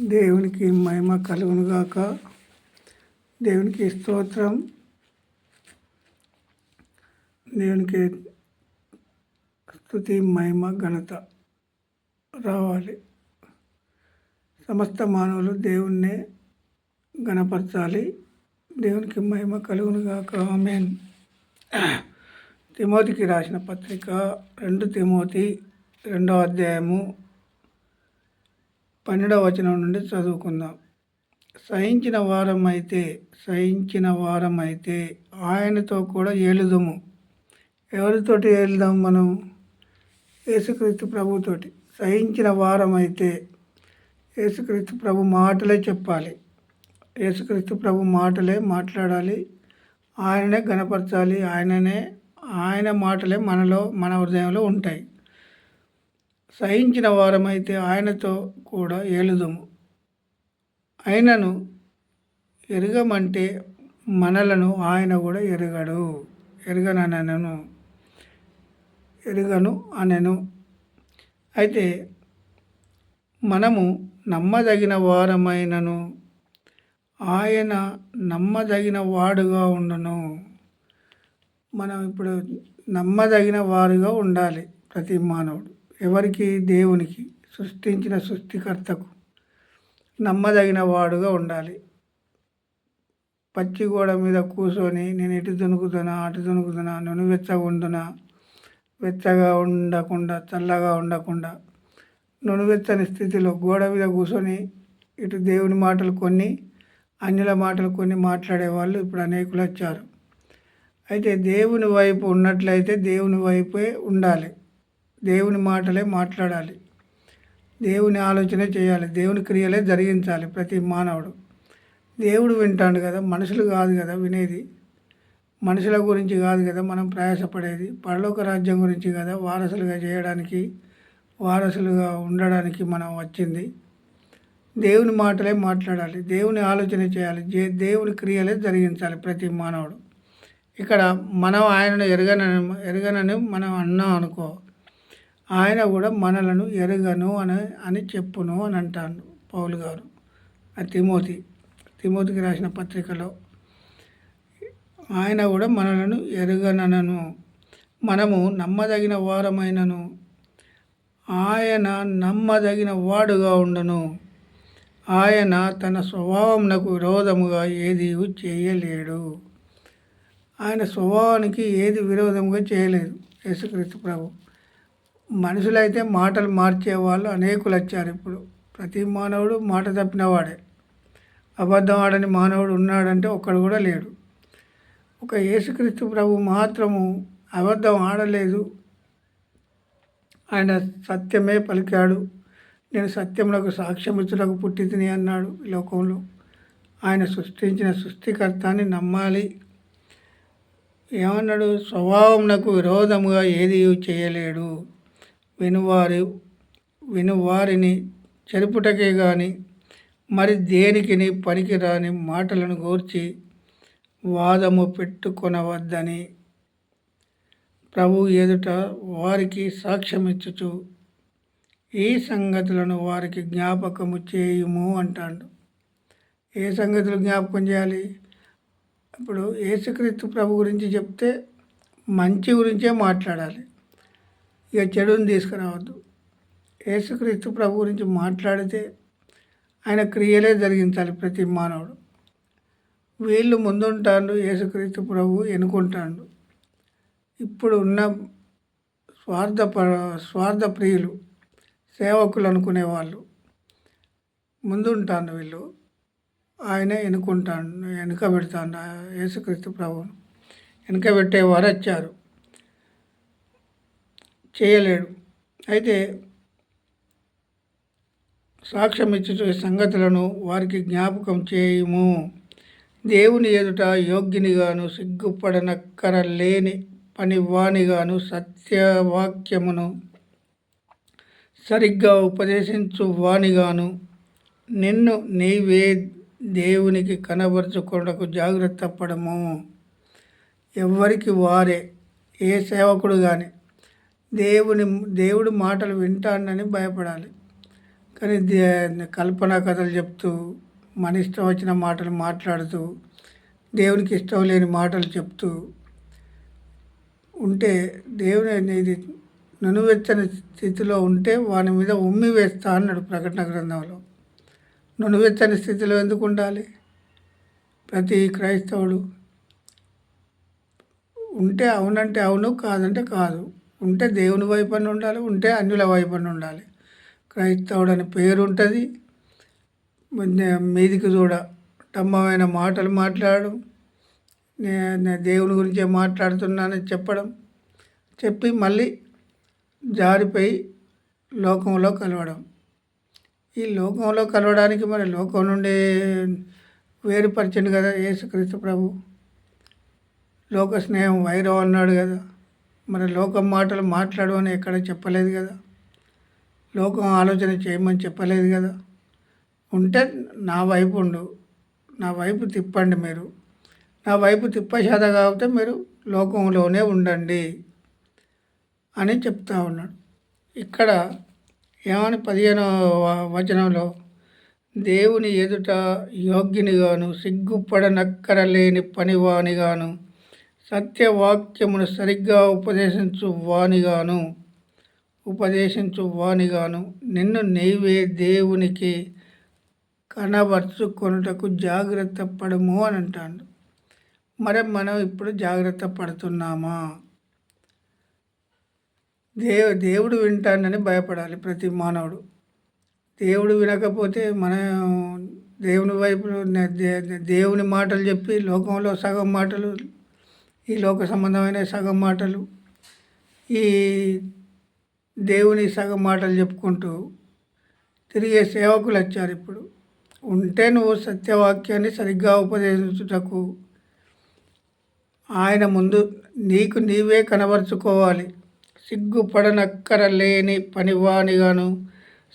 దేవునికి మహిమ కలుగునుగాక దేవునికి స్తోత్రం. దేవునికి స్థుతి మహిమ ఘనత రావాలి. సమస్త మానవులు దేవుణ్ణి గణపరచాలి దేవునికి మహిమ కలుగునుగాక ఆమెన్. తిమోతికి రాసిన పత్రిక రెండు తిమోతి రెండవ అధ్యాయము పన్నెండవ వచనం నుండి చదువుకుందాం. సహించిన వారం అయితే సహించిన వారం అయితే ఆయనతో కూడా ఏలుదము. ఎవరితోటి ఏలుదాం మనం? యేసుక్రీస్తు ప్రభుతోటి. సహించిన వారం అయితే యేసుక్రీస్తు ప్రభు మాటలే చెప్పాలి. యేసుక్రీస్తు ప్రభు మాటలే మాట్లాడాలి. ఆయననే గణపరచాలి. ఆయననే ఆయన మాటలే మనలో మన హృదయంలో ఉంటాయి. సహించిన వారమైతే ఆయనతో కూడా ఏలుదుము. ఆయనను ఎరగమంటే మనలను ఆయన కూడా ఎరగడు. ఎరగననను ఎరగను అనెను. అయితే మనము నమ్మదగిన వారమైనను. ఆయన నమ్మదగిన వాడుగా ఉండను. మనం ఇప్పుడు నమ్మదగిన వారుగా ఉండాలి ప్రతి మానవుడు. ఎవరికి? దేవునికి. సృష్టించిన సృష్టికర్తకు నమ్మదగిన వాడుగా ఉండాలి. పచ్చి గోడ మీద కూర్చొని నేను ఇటు దొనుకుతున్నా అటు దొనుకుతున్నా నేను వెచ్చగా ఉండునా వెచ్చగా ఉండకుండా చల్లగా ఉండకుండా నునువెచ్చని స్థితిలో గోడ మీద కూర్చొని ఇటు దేవుని మాటలు కొన్ని అన్యుల మాటలు కొన్ని మాట్లాడే వాళ్ళు ఇప్పుడు అనేకులు వచ్చారు. అయితే దేవుని వైపు ఉన్నట్లయితే దేవుని వైపే ఉండాలి. దేవుని మాటలే మాట్లాడాలి. దేవుని ఆలోచన చేయాలి. దేవుని క్రియలే జరిగించాలి ప్రతి మానవుడు. దేవుడు వింటాడు కదా మనుషులు కాదు కదా వినేది. మనుషుల గురించి కాదు కదా మనం ప్రయాసపడేది. పరలోక రాజ్యం గురించి కదా వారసులుగా చేయడానికి వారసులుగా ఉండడానికి మనం వచ్చింది. దేవుని మాటలే మాట్లాడాలి. దేవుని ఆలోచన చేయాలి. దేవుని క్రియలే జరిగించాలి ప్రతి మానవుడు. ఇక్కడ మనం ఆయనను ఎరగనని ఎరగనని మనం అన్నాం అనుకో ఆయన కూడా మనలను ఎరగను అని అని చెప్పును అని అంటాడు పౌలు గారు. ఆ తిమోతి తిమోతికి రాసిన పత్రికలో. ఆయన కూడా మనలను ఎరగనను మనము నమ్మదగిన వారమైనను ఆయన నమ్మదగిన వాడుగా ఉండను ఆయన తన స్వభావంకు విరోధముగా ఏది చేయలేడు. ఆయన స్వభావానికి ఏది విరోధముగా చేయలేదు. యేసుక్రీస్తు ప్రభు. మనుషులైతే మాటలు మార్చే వాళ్ళు అనేకులు వచ్చారు ఇప్పుడు. ప్రతి మానవుడు మాట తప్పినవాడే. అబద్ధం ఆడని మానవుడు ఉన్నాడంటే ఒక్కడు కూడా లేడు. ఒక యేసుక్రీస్తు ప్రభు మాత్రము అబద్ధం ఆడలేదు. ఆయన సత్యమే పలికాడు. నేను సత్యములకు సాక్ష్యం పుట్టితిని పుట్టి తిని అన్నాడు ఈ లోకంలో. ఆయన సృష్టించిన సృష్టికర్తాన్ని నమ్మాలి. ఏమన్నాడు? స్వభావంకు విరోధముగా ఏది చేయలేడు. వినువారి వినువారిని చెరుపుటకే కానీ మరి దేనికిని పనికిరాని మాటలను గూర్చి వాదము పెట్టుకొనవద్దని ప్రభు ఎదుట వారికి సాక్ష్యమిచ్చుచు ఈ సంగతులను వారికి జ్ఞాపకము చేయుము అంటాడు. ఏ సంగతులు జ్ఞాపకం చేయాలి? ఇప్పుడు యేసుక్రీస్తు ప్రభు గురించి చెప్తే మంచి గురించే మాట్లాడాలి. ఇక చెడుని తీసుకురావద్దు. యేసుక్రీస్తు ప్రభు గురించి మాట్లాడితే ఆయన క్రియలే జరిగించాలి ప్రతి మానవుడు. వీళ్ళు ముందుంటాడు యేసుక్రీస్తు ప్రభు ఎన్నుకుంటాడు. ఇప్పుడు ఉన్న స్వార్థ స్వార్థ ప్రియులు సేవకులు అనుకునేవాళ్ళు ముందుంటాను వీళ్ళు. ఆయనే ఎన్నుకుంటాను వెనుక పెడతాను యేసుక్రీస్తు ప్రభువును. వెనుక పెట్టేవారు వచ్చారు. చేయలేడు. అయితే సాక్ష్యం ఇచ్చుచు సంగతులను వారికి జ్ఞాపకం చేయము. దేవుని ఎదుట యోగ్యునిగాను సిగ్గుపడనక్కర లేని పనివానిగాను సత్యవాక్యమును సరిగ్గా ఉపదేశించు వానిగాను నిన్ను నీవే దేవునికి కనబరుచుకొనకు జాగ్రత్త పడము ఎవరికి వారే ఏ సేవకుడు కానీ దేవుని దేవుడు మాటలు వింటానని భయపడాలి. కానీ దే- కల్పన కథలు చెప్తూ మన ఇష్టం వచ్చిన మాటలు మాట్లాడుతూ దేవునికి ఇష్టం లేని మాటలు చెప్తూ ఉంటే దేవుని అనేది నునువెచ్చని స్థితిలో ఉంటే వాని మీద ఉమ్మి వేస్తా అన్నాడు ప్రకటన గ్రంథంలో. నునువెచ్చని స్థితిలో ఎందుకు ఉండాలి? ప్రతి క్రైస్తవుడు ఉంటే అవునంటే అవును కాదంటే కాదు. ఉంటే దేవుని వైపున ఉండాలి ఉంటే అన్యుల వైపున ఉండాలి. క్రైస్తవుడు అని పేరు ఉంటుంది మీదికి చూడ టమ్మమైన మాటలు మాట్లాడడం నే- నేను దేవుని గురించే మాట్లాడుతున్నానని చెప్పడం చెప్పి మళ్ళీ జారిపోయి లోకంలో కలవడం. ఈ లోకంలో కలవడానికి మరి లోకం నుండి వేరుపరిచింది కదా యేసుక్రీస్తు ప్రభు. లోక స్నేహం వైరం అన్నాడు కదా. మరి లోకం మాటలు మాట్లాడు అని ఎక్కడ చెప్పలేదు కదా. లోకం ఆలోచన చేయమని చెప్పలేదు కదా. ఉంటే నా వైపు ఉండు. నా వైపు తిప్పండి మీరు. నా వైపు తిప్పశాత కాబట్టి మీరు లోకంలోనే ఉండండి అని చెప్తా ఉన్నాడు. ఇక్కడ ఏమని పదిహేనో వచనంలో దేవుని ఎదుట యోగ్యునిగాను సిగ్గుపడనక్కరలేని పనివానిగాను సత్యవాక్యమును సరిగ్గా ఉపదేశించు వానిగాను ఉపదేశించు వానిగాను నిన్ను నీవే దేవునికి కనబరుచుకొనుటకు జాగ్రత్త పడము అని అంటాడు. మరి మనం ఇప్పుడు జాగ్రత్త పడుతున్నామా? దేవు దేవుడు వింటానని భయపడాలి ప్రతి మానవుడు. దేవుడు వినకపోతే మనం దేవుని వైపు దే- దేవుని మాటలు చెప్పి లోకంలో సగం మాటలు ఈ లోక సంబంధమైన సగం మాటలు ఈ దేవుని సగం మాటలు చెప్పుకుంటూ తిరిగే సేవకులు వచ్చారు ఇప్పుడు. ఉంటే నువ్వు సత్యవాక్యాన్ని సరిగ్గా ఉపదేశించుటకు ఆయన ముందు నీకు నీవే కనబరుచుకోవాలి. సిగ్గుపడనక్కర లేని పనివానిగాను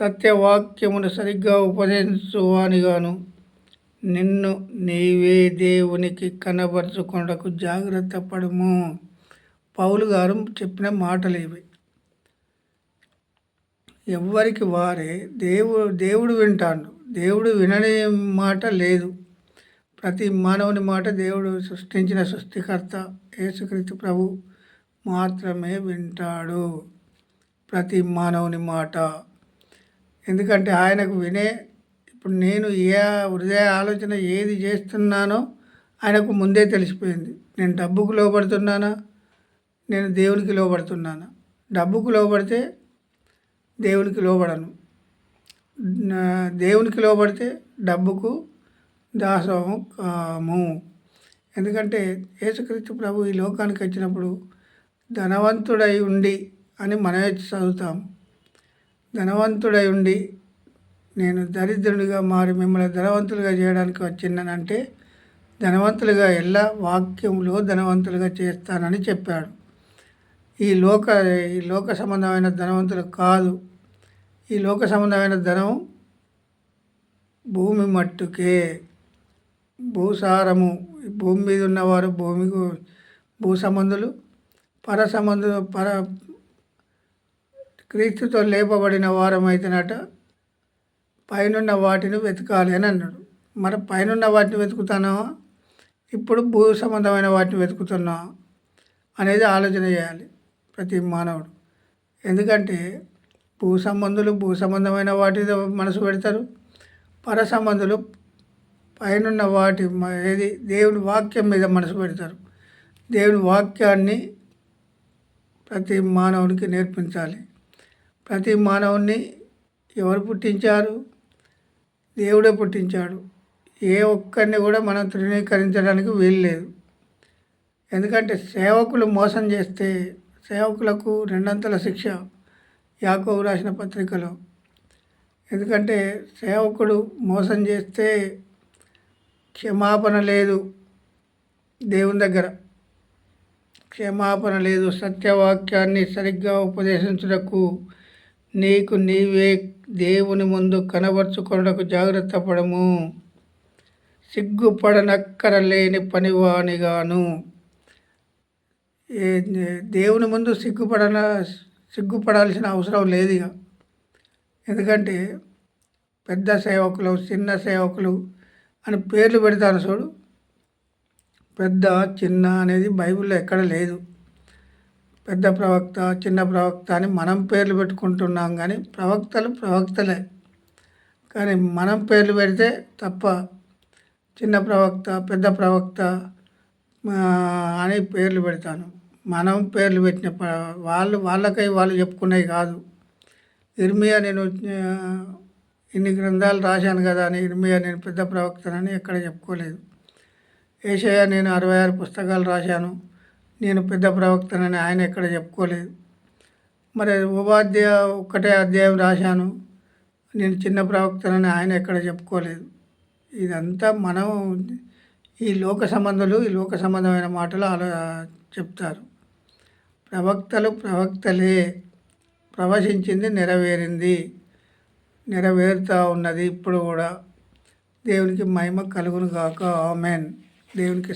సత్యవాక్యమును సరిగ్గా ఉపదేశించువానిగాను నిన్ను నీవే దేవునికి కనబరుచుకొనకు జాగ్రత్త పడము. పౌలు గారు చెప్పిన మాటలు ఇవి. ఎవ్వరికి వారే దేవుడు దేవుడు వింటాడు. దేవుడు వినని మాట లేదు. ప్రతి మానవుని మాట దేవుడు సృష్టించిన సృష్టికర్త యేసుక్రీస్తు ప్రభు మాత్రమే వింటాడు. ప్రతి మానవుని మాట. ఎందుకంటే ఆయనకు వినే ఇప్పుడు నేను ఏ హృదయ ఆలోచన ఏది చేస్తున్నానో ఆయనకు ముందే తెలిసిపోయింది. నేను డబ్బుకు లోపడుతున్నానా నేను దేవునికి లోపడుతున్నానా డబ్బుకు లోబడితే దేవునికి లోబడను. దేవునికి లోబడితే డబ్బుకు దాసోహం కాము. ఎందుకంటే యేసుక్రీస్తు ప్రభు ఈ లోకానికి వచ్చినప్పుడు ధనవంతుడై ఉండి అని మనమే చదువుతాం ధనవంతుడై ఉండి నేను దరిద్రునిగా మారి మిమ్మల్ని ధనవంతులుగా చేయడానికి వచ్చిందనంటే ధనవంతులుగా ఎల్లా వాక్యంలో ధనవంతులుగా చేస్తానని చెప్పాడు. ఈ లోక ఈ లోక సంబంధమైన ధనవంతులు కాదు. ఈ లోక సంబంధమైన ధనం భూమి మట్టుకే. భూసారము. భూమి మీద ఉన్నవారు భూమికి భూ సంబంధులు పర సంబంధులు పర క్రీస్తుతో లేపబడిన వారమైతేనట పైనున్న వాటిని వెతకాలి అని అన్నాడు. మరి పైనున్న వాటిని వెతుకుతున్నావా ఇప్పుడు భూ సంబంధమైన వాటిని వెతుకుతున్నా అనేది ఆలోచన చేయాలి ప్రతి మానవుడు. ఎందుకంటే భూ సంబంధులు భూ సంబంధమైన వాటి మనసు పెడతారు. పర సంబంధులు పైనున్న వాటి ఏది? దేవుని వాక్యం మీద మనసు పెడతారు. దేవుని వాక్యాన్ని ప్రతి మానవునికి నేర్పించాలి. ప్రతి మానవుని ఎవరు పుట్టించారు? దేవుడే పుట్టించాడు. ఏ ఒక్కరిని కూడా మనం తృణీకరించడానికి వీల్లేదు ఎందుకంటే సేవకులు మోసం చేస్తే సేవకులకు రెండంతల శిక్ష యాకో రాసిన పత్రికలో. ఎందుకంటే సేవకుడు మోసం చేస్తే క్షమాపణ లేదు దేవుని దగ్గర. క్షమాపణ లేదు. సత్యవాక్యాన్ని సరిగ్గా ఉపదేశించుటకు నీకు నీవే దేవుని ముందు కనబరుచుకొనుటకు జాగ్రత్త పడము. సిగ్గుపడనక్కర లేని పనివానిగాను ఏ దేవుని ముందు సిగ్గుపడన సిగ్గుపడాల్సిన అవసరం లేదు ఇక. ఎందుకంటే పెద్ద సేవకులు చిన్న సేవకులు అని పేర్లు పెడతారు చూడు. పెద్ద చిన్న అనేది బైబిల్లో ఎక్కడ లేదు. పెద్ద ప్రవక్త చిన్న ప్రవక్త అని మనం పేర్లు పెట్టుకుంటున్నాం కానీ ప్రవక్తలు ప్రవక్తలే. కానీ మనం పేర్లు పెడితే తప్ప చిన్న ప్రవక్త పెద్ద ప్రవక్త అని పేర్లు పెడతాను. మనం పేర్లు పెట్టిన వాళ్ళు వాళ్ళకై వాళ్ళు చెప్పుకునేవి కాదు. ఇర్మియా నేను ఇన్ని గ్రంథాలు రాశాను కదా అని ఇర్మియా నేను పెద్ద ప్రవక్తనని ఎక్కడ చెప్పుకోలేదు. ఏషయ్య నేను అరవై ఆరు పుస్తకాలు రాశాను. నేను పెద్ద ప్రవక్తనని ఆయన ఎక్కడ చెప్పుకోలేదు. మరి ఉపాధ్యాయ ఒక్కటే అధ్యాయం రాశాను. నేను చిన్న ప్రవక్తనని ఆయన ఎక్కడ చెప్పుకోలేదు. ఇదంతా మనం ఈ లోక సంబంధులు ఈ లోక సంబంధమైన మాటలు అలా చెప్తారు. ప్రవక్తలు ప్రవక్తలే ప్రవశించింది నెరవేరింది నెరవేరుతూ ఉన్నది ఇప్పుడు కూడా. దేవునికి మహిమ కలుగును గాక ఆమెన్. దేవునికి